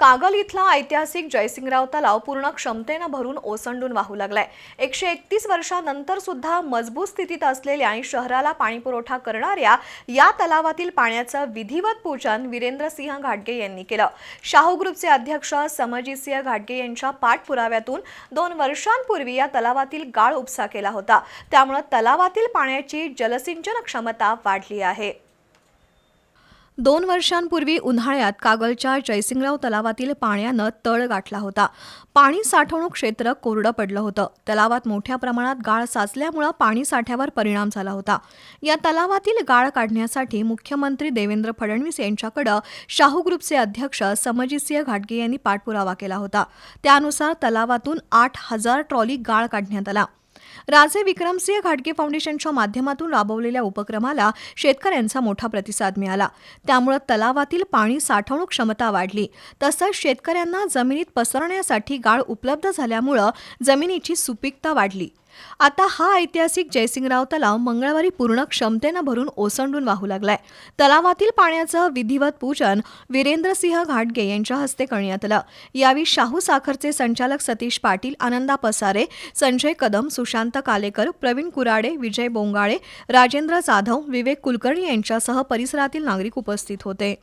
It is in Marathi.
कागल इथला ऐतिहासिक जयसिंगराव तलाव पूर्ण क्षमतेनं भरून ओसंडून वाहू लागलाय. एकशे एकतीस वर्षानंतर सुद्धा मजबूत स्थितीत असलेल्या आणि शहराला पाणीपुरवठा करणाऱ्या या तलावातील पाण्याचं विधिवत पूजन वीरेंद्रसिंह घाटगे यांनी केलं. शाहू ग्रुपचे अध्यक्ष समजितसिंह घाटगे यांच्या पाठपुराव्यातून दोन वर्षांपूर्वी या तलावातील गाळ उपसा केला होता. त्यामुळे तलावातील पाण्याची जलसिंचन क्षमता वाढली आहे. दोन वर्षांपूर्वी उन्हाळ्यात कागलच्या जयसिंगराव तलावातील पाण्यानं तळ गाठला होता. पाणी साठवणूक क्षेत्र कोरडं पडलं होतं. तलावात मोठ्या प्रमाणात गाळ साचल्यामुळं पाणी साठ्यावर परिणाम झाला होता. या तलावातील गाळ काढण्यासाठी मुख्यमंत्री देवेंद्र फडणवीस यांच्याकडं शाहू ग्रुपचे अध्यक्ष समजितसिंह घाटगे यांनी पाठपुरावा केला होता. त्यानुसार तलावातून आठ हजार ट्रॉली गाळ काढण्यात आला. राजे विक्रमसिंह घाटगे फाउंडेशनच्या माध्यमातून राबवलेल्या उपक्रमाला शेतकऱ्यांचा मोठा प्रतिसाद मिळाला. त्यामुळे तलावातील पाणी साठवणूक क्षमता वाढली. तसंच शेतकऱ्यांना जमिनीत पसरण्यासाठी गाळ उपलब्ध झाल्यामुळं जमिनीची सुपीकता वाढली. आता हा ऐतिहासिक जयसिंगराव तलाव मंगळवारी पूर्ण क्षमतेनं भरून ओसंडून वाहू लागलाय. तलावातील पाण्याचं विधिवत पूजन वीरेंद्रसिंह घाटगे यांच्या हस्ते करण्यात आलं. यावेळी शाहू साखरचे संचालक सतीश पाटील आनंदा पसारे संजय कदम सुशांत कालेकर प्रवीण कुराडे विजय बोंगाळे राजेंद्र जाधव विवेक कुलकर्णी यांच्यासह परिसरातील नागरिक उपस्थित होते.